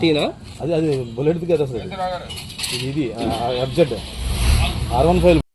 ఈ అది అది బుల్లెట్ కదా సార్ ఇది ఎఫ్జెడ్ ఆర్ వన్ ఫైవ్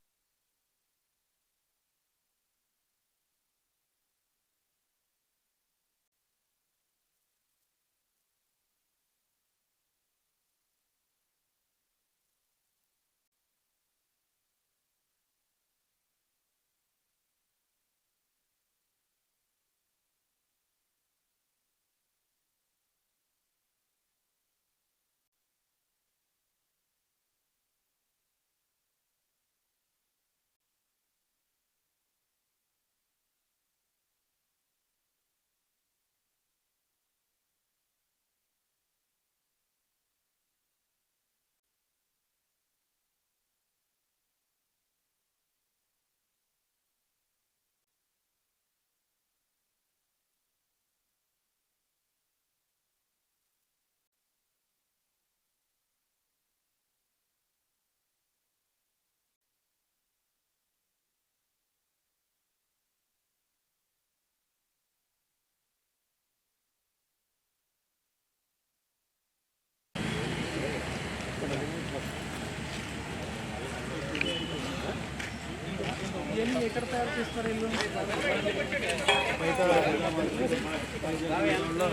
ఎక్కడ తయారు చేస్తారు ఇల్లు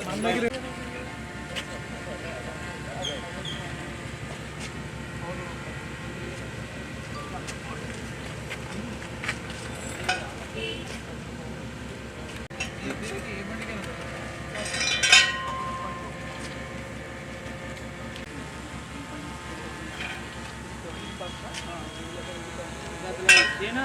మందగిరి ಏನು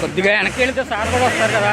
కొద్దిగా వెనక్కి వెళితే సార్ కూడా వస్తారు కదా.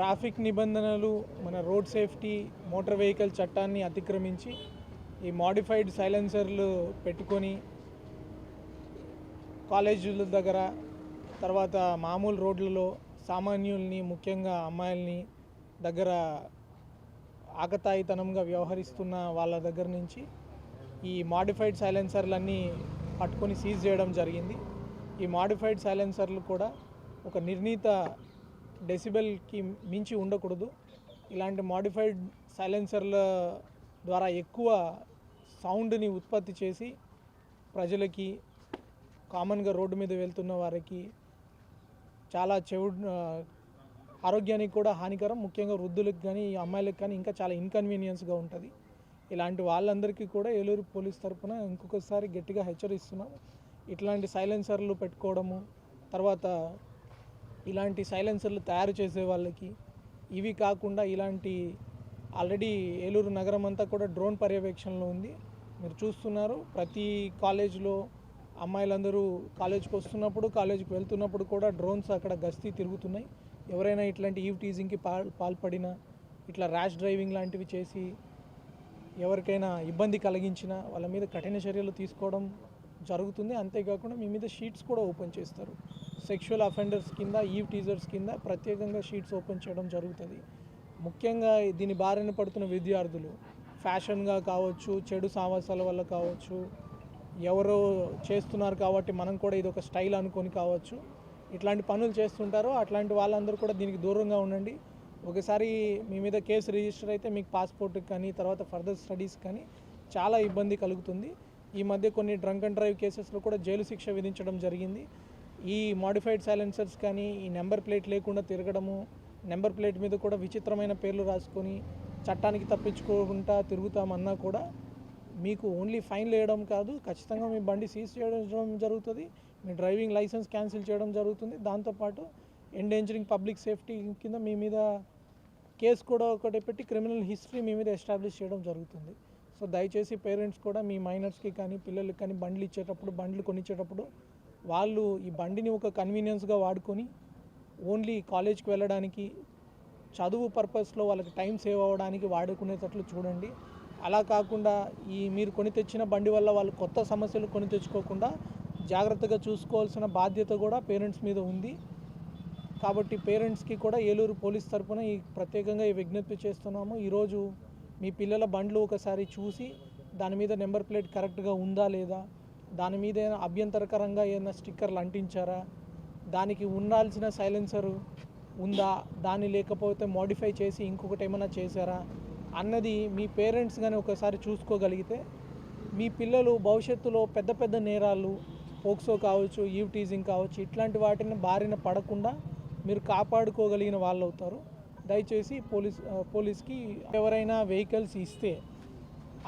ట్రాఫిక్ నిబంధనలు మన రోడ్ సేఫ్టీ మోటార్ వెహికల్ చట్టాన్ని అతిక్రమించి ఈ మాడిఫైడ్ సైలెన్సర్లు పెట్టుకొని కాలేజీల దగ్గర తర్వాత మామూలు రోడ్లలో సామాన్యుల్ని ముఖ్యంగా అమ్మాయిల్ని దగ్గర ఆకతాయితనంగా వ్యవహరిస్తున్న వాళ్ళ దగ్గర నుంచి ఈ మాడిఫైడ్ సైలెన్సర్లన్నీ పట్టుకొని సీజ్ చేయడం జరిగింది. ఈ మాడిఫైడ్ సైలెన్సర్లు కూడా ఒక నిర్ణీత డెసిబెల్కి మించి ఉండకూడదు. ఇలాంటి మాడిఫైడ్ సైలెన్సర్ల ద్వారా ఎక్కువ సౌండ్ని ఉత్పత్తి చేసి ప్రజలకి కామన్గా రోడ్డు మీద వెళ్తున్న వారికి చాలా చెవు ఆరోగ్యానికి కూడా హానికరం. ముఖ్యంగా వృద్ధులకు కానీ అమ్మాయిలకు కానీ ఇంకా చాలా ఇన్కన్వీనియన్స్గా ఉంటుంది. ఇలాంటి వాళ్ళందరికీ కూడా ఏలూరు పోలీస్ తరఫున ఇంకొకసారి గట్టిగా హెచ్చరిస్తున్నాం. ఇట్లాంటి సైలెన్సర్లు పెట్టుకోవడము తర్వాత ఇలాంటి సైలెన్సర్లు తయారు చేసే వాళ్ళకి ఇవి కాకుండా ఇలాంటి ఆల్రెడీ ఏలూరు నగరం అంతా కూడా డ్రోన్ పర్యవేక్షణలో ఉంది. మీరు చూస్తున్నారు ప్రతి కాలేజ్లో అమ్మాయిలందరూ కాలేజ్కి వస్తున్నప్పుడు కాలేజ్కి వెళ్తున్నప్పుడు కూడా డ్రోన్స్ అక్కడ గస్తీ తిరుగుతున్నాయి. ఎవరైనా ఇట్లాంటి ఈవ్ టీజింగ్కి పాల్ పాల్పడినా ఇట్లా ర్యాష్ డ్రైవింగ్ లాంటివి చేసి ఎవరికైనా ఇబ్బంది కలిగించినా వాళ్ళ మీద కఠిన చర్యలు తీసుకోవడం జరుగుతుంది. అంతేకాకుండా మీ మీద షీట్స్ కూడా ఓపెన్ చేస్తారు. సెక్షువల్ అఫెండర్స్ కింద ఈవ్ టీజర్స్ కింద ప్రత్యేకంగా షీట్స్ ఓపెన్ చేయడం జరుగుతుంది. ముఖ్యంగా దీని బారిన పడుతున్న విద్యార్థులు ఫ్యాషన్గా కావచ్చు చెడు సావాసాల వల్ల కావచ్చు ఎవరో చేస్తున్నారు కాబట్టి మనం కూడా ఇది ఒక స్టైల్ అనుకొని కావచ్చు ఇట్లాంటి పనులు చేస్తుంటారో అట్లాంటి వాళ్ళందరూ కూడా దీనికి దూరంగా ఉండండి. ఒకసారి మీ మీద కేసు రిజిస్టర్ అయితే మీకు పాస్పోర్ట్కి కానీ తర్వాత ఫర్దర్ స్టడీస్ కానీ చాలా ఇబ్బంది కలుగుతుంది. ఈ మధ్య కొన్ని డ్రంక్ అండ్ డ్రైవ్ కేసెస్లో కూడా జైలు శిక్ష విధించడం జరిగింది. ఈ మాడిఫైడ్ సైలెన్సర్స్ కానీ ఈ నెంబర్ ప్లేట్ లేకుండా తిరగడము నెంబర్ ప్లేట్ మీద కూడా విచిత్రమైన పేర్లు రాసుకొని చట్టానికి తప్పించుకోకుండా తిరుగుతామన్నా కూడా మీకు ఓన్లీ ఫైన్ వేయడం కాదు ఖచ్చితంగా మీ బండి సీజ్ చేయడం జరుగుతుంది మీ డ్రైవింగ్ లైసెన్స్ క్యాన్సిల్ చేయడం జరుగుతుంది. దాంతోపాటు ఎండేంజరింగ్ పబ్లిక్ సేఫ్టీ కింద మీ మీద కేసు కూడా ఒకటి పెట్టి క్రిమినల్ హిస్టరీ మీ మీద ఎస్టాబ్లిష్ చేయడం జరుగుతుంది. సో దయచేసి పేరెంట్స్ కూడా మీ మైనర్స్కి కానీ పిల్లలకి కానీ బండ్లు ఇచ్చేటప్పుడు బండ్లు కొనిచ్చేటప్పుడు వాళ్ళు ఈ బండిని ఒక కన్వీనియన్స్గా వాడుకొని ఓన్లీ కాలేజ్కి వెళ్ళడానికి చదువు పర్పస్లో వాళ్ళకి టైం సేవ్ అవ్వడానికి వాడుకునేటట్లు చూడండి. అలా కాకుండా ఈ మీరు కొని తెచ్చిన బండి వల్ల వాళ్ళు కొత్త సమస్యలు కొని తెచ్చుకోకుండా జాగ్రత్తగా చూసుకోవాల్సిన బాధ్యత కూడా పేరెంట్స్ మీద ఉంది. కాబట్టి పేరెంట్స్కి కూడా ఏలూరు పోలీస్ తరఫున ఈ ప్రత్యేకంగా ఈ విజ్ఞప్తి చేస్తున్నాము. ఈరోజు మీ పిల్లల బండ్లు ఒకసారి చూసి దాని మీద నెంబర్ ప్లేట్ కరెక్ట్గా ఉందా లేదా దాని మీద ఏమైనా అభ్యంతరకరంగా ఏదైనా స్టిక్కర్లు అంటించారా? దానికి ఉండాల్సిన సైలెన్సరు ఉందా? దాన్ని లేకపోతే మోడిఫై చేసి ఇంకొకటి ఏమైనా చేశారా? అన్నది మీ పేరెంట్స్ కానీ ఒకసారి చూసుకోగలిగితే మీ పిల్లలు భవిష్యత్తులో పెద్ద పెద్ద నేరాలు పోక్సో కావచ్చు ఈవ్ టీజింగ్ కావచ్చు ఇట్లాంటి వాటిని బారిన పడకుండా మీరు కాపాడుకోగలిగిన వాళ్ళు అవుతారు దయచేసి పోలీస్ పోలీస్కి ఎవరైనా వెహికల్స్ ఇస్తే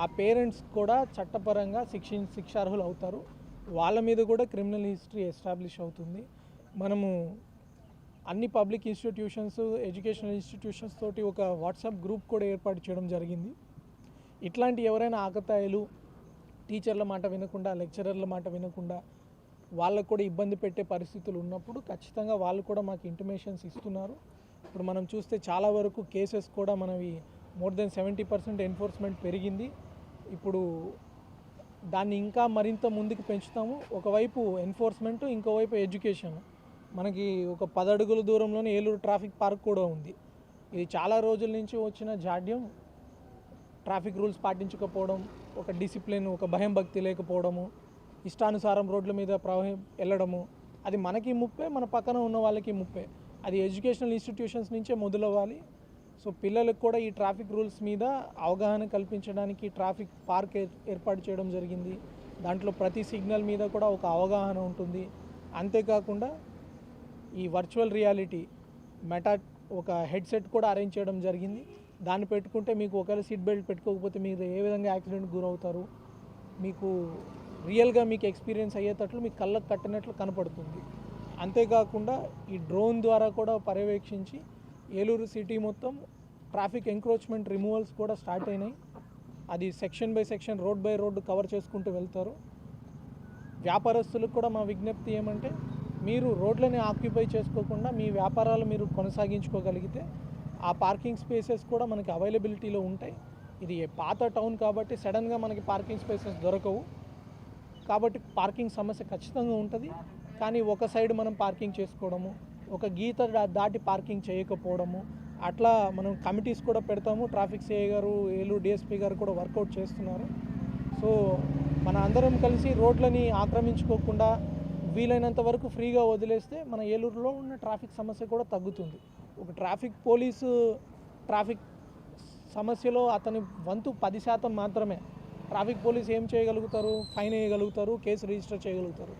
ఆ పేరెంట్స్ కూడా చట్టపరంగా శిక్ష శిక్షార్హులు అవుతారు వాళ్ళ మీద కూడా క్రిమినల్ హిస్టరీ ఎస్టాబ్లిష్ అవుతుంది. మనము అన్ని పబ్లిక్ ఇన్స్టిట్యూషన్స్ ఎడ్యుకేషనల్ ఇన్స్టిట్యూషన్స్ తోటి ఒక వాట్సాప్ గ్రూప్ కూడా ఏర్పాటు చేయడం జరిగింది. ఇట్లాంటి ఎవరైనా ఆకతాయిలు టీచర్ల మాట వినకుండా లెక్చరర్ల మాట వినకుండా వాళ్ళకు కూడా ఇబ్బంది పెట్టే పరిస్థితులు ఉన్నప్పుడు ఖచ్చితంగా వాళ్ళు కూడా మాకు ఇంటిమేషన్స్ ఇస్తున్నారు. ఇప్పుడు మనం చూస్తే చాలా వరకు కేసెస్ కూడా మనవి more than seventy percent enforcement పెరిగింది. ఇప్పుడు దాన్ని ఇంకా మరింత ముందుకు పెంచుతాము. ఒకవైపు ఎన్ఫోర్స్మెంట్ ఇంకోవైపు ఎడ్యుకేషన్. మనకి ఒక పదడుగుల దూరంలోనే ఏలూరు ట్రాఫిక్ పార్క్ కూడా ఉంది. ఇది చాలా రోజుల నుంచి వచ్చిన జాడ్యం. ట్రాఫిక్ రూల్స్ పాటించకపోవడం ఒక డిసిప్లిన్ ఒక భయం భక్తి లేకపోవడము ఇష్టానుసారం రోడ్ల మీద ప్రవహి వెళ్ళడము అది మనకి ముప్పే మన పక్కన ఉన్న వాళ్ళకి ముప్పే. అది ఎడ్యుకేషనల్ ఇన్స్టిట్యూషన్స్ నుంచే మొదలవ్వాలి. సో పిల్లలకు కూడా ఈ ట్రాఫిక్ రూల్స్ మీద అవగాహన కల్పించడానికి ట్రాఫిక్ పార్క్ ఏర్- ఏర్పాటు చేయడం జరిగింది. దాంట్లో ప్రతి సిగ్నల్ మీద కూడా ఒక అవగాహన ఉంటుంది. అంతేకాకుండా ఈ వర్చువల్ రియాలిటీ మెటా ఒక హెడ్సెట్ కూడా అరేంజ్ చేయడం జరిగింది. దాన్ని పెట్టుకుంటే మీకు ఒకవేళ సీట్ బెల్ట్ పెట్టుకోకపోతే మీరు ఏ విధంగా యాక్సిడెంట్ గురవుతారు? మీకు రియల్గా మీకు ఎక్స్పీరియన్స్ అయ్యేటట్లు మీకు కళ్ళకు కట్టినట్లు కనపడుతుంది. అంతేకాకుండా ఈ డ్రోన్ ద్వారా కూడా పర్యవేక్షించి ఏలూరు సిటీ మొత్తం ట్రాఫిక్ ఎంక్రోచ్మెంట్ రిమూవల్స్ కూడా స్టార్ట్ అయినాయి. అది section by section road by road cover చేసుకుంటూ వెళ్తారు. వ్యాపారస్తులకు కూడా మా విజ్ఞప్తి ఏమంటే మీరు రోడ్లని ఆక్యుపై చేసుకోకుండా మీ వ్యాపారాలు మీరు కొనసాగించుకోగలిగితే ఆ పార్కింగ్ స్పేసెస్ కూడా మనకి అవైలబిలిటీలో ఉంటాయి. ఇది పాత టౌన్ కాబట్టి సడన్గా మనకి పార్కింగ్ స్పేసెస్ దొరకవు. కాబట్టి పార్కింగ్ సమస్య ఖచ్చితంగా ఉంటుంది. కానీ ఒక సైడ్ మనం పార్కింగ్ చేసుకోవడము ఒక గీత దాటి పార్కింగ్ చేయకపోవడము. అట్లా మనం కమిటీస్ కూడా పెడతాము. ట్రాఫిక్ సిఐ గారు ఏలూరు డిఎస్పీ గారు కూడా వర్కౌట్ చేస్తున్నారు. సో మన అందరం కలిసి రోడ్లని ఆక్రమించుకోకుండా వీలైనంత వరకు ఫ్రీగా వదిలేస్తే మన ఏలూరులో ఉన్న ట్రాఫిక్ సమస్య కూడా తగ్గుతుంది. ఒక ట్రాఫిక్ పోలీసు ట్రాఫిక్ సమస్యలో అతని వంతు పది శాతం మాత్రమే. ట్రాఫిక్ పోలీస్ ఏం చేయగలుగుతారు? ఫైన్ వేయగలుగుతారు. కేసు రిజిస్టర్ చేయగలుగుతారు.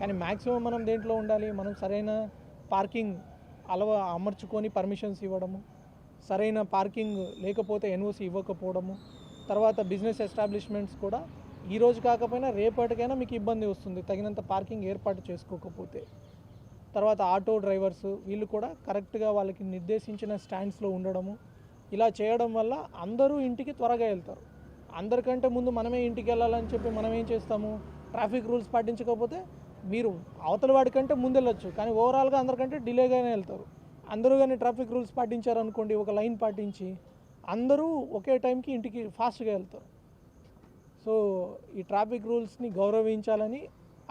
కానీ మ్యాక్సిమం మనం దేంట్లో ఉండాలి? మనం సరైన పార్కింగ్ అలవ అమర్చుకొని పర్మిషన్స్ ఇవ్వడము సరైన పార్కింగ్ లేకపోతే ఎన్ఓసి ఇవ్వకపోవడము తర్వాత బిజినెస్ ఎస్టాబ్లిష్మెంట్స్ కూడా ఈ రోజు కాకపోయినా రేపటికైనా మీకు ఇబ్బంది వస్తుంది. తగినంత పార్కింగ్ ఏర్పాటు చేసుకోకపోతే. తర్వాత ఆటో డ్రైవర్స్ వీళ్ళు కూడా కరెక్ట్గా వాళ్ళకి నిర్దేశించిన స్టాండ్స్లో ఉండడము. ఇలా చేయడం వల్ల అందరూ ఇంటికి త్వరగా వెళ్తారు. అందరికంటే ముందు మనమే ఇంటికి వెళ్ళాలని చెప్పి మనం ఏం చేస్తాము? ట్రాఫిక్ రూల్స్ పాటించకపోతే మీరు అవతల వాడికంటే ముందు వెళ్ళొచ్చు కానీ ఓవరాల్గా అందరికంటే డిలేగానే వెళ్తారు. అందరూ కానీ ట్రాఫిక్ రూల్స్ పాటించారు అనుకోండి ఒక లైన్ పాటించి అందరూ ఒకే టైంకి ఇంటికి ఫాస్ట్గా వెళ్తారు. సో ఈ ట్రాఫిక్ రూల్స్ని గౌరవించాలని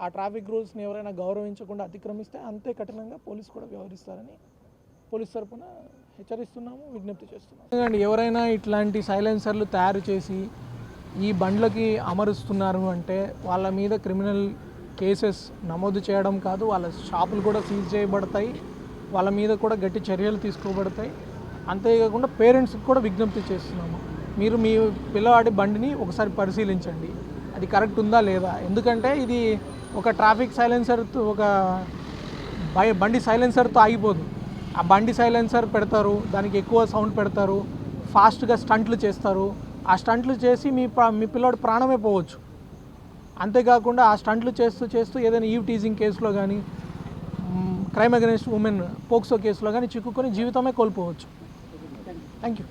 ఆ ట్రాఫిక్ రూల్స్ని ఎవరైనా గౌరవించకుండా అతిక్రమిస్తే అంతే కఠినంగా పోలీస్ కూడా వ్యవహరిస్తారని పోలీస్ తరఫున హెచ్చరిస్తున్నాము విజ్ఞప్తి చేస్తున్నాము. ఎందుకంటే ఎవరైనా ఇట్లాంటి సైలెన్సర్లు తయారు చేసి ఈ బండ్లకి అమరుస్తున్నారు అంటే వాళ్ళ మీద క్రిమినల్ కేసెస్ నమోదు చేయడం కాదు వాళ్ళ షాపులు కూడా సీజ్ చేయబడతాయి వాళ్ళ మీద కూడా గట్టి చర్యలు తీసుకోబడతాయి. అంతేకాకుండా పేరెంట్స్కి కూడా విజ్ఞప్తి చేస్తున్నాము. మీరు మీ పిల్లవాడి బండిని ఒకసారి పరిశీలించండి. అది కరెక్ట్ ఉందా లేదా? ఎందుకంటే ఇది ఒక ట్రాఫిక్ సైలెన్సర్తో ఒక బై బండి సైలెన్సర్తో ఆగిపోదు. ఆ బండి సైలెన్సర్ పెడతారు దానికి ఎక్కువ సౌండ్ పెడతారు ఫాస్ట్గా స్టంట్లు చేస్తారు. ఆ స్టంట్లు చేసి మీ ప్రా- మీ పిల్లోడు ప్రాణమే పోవచ్చు. అంతేకాకుండా ఆ స్టంట్లు చేస్తూ చేస్తూ ఏదైనా ఈవ్ టీజింగ్ కేసులో కానీ క్రైమ్ అగెన్స్ట్ ఉమెన్ పోక్సో కేసులో కానీ చిక్కుకొని జీవితమే కోల్పోవచ్చు. Thank you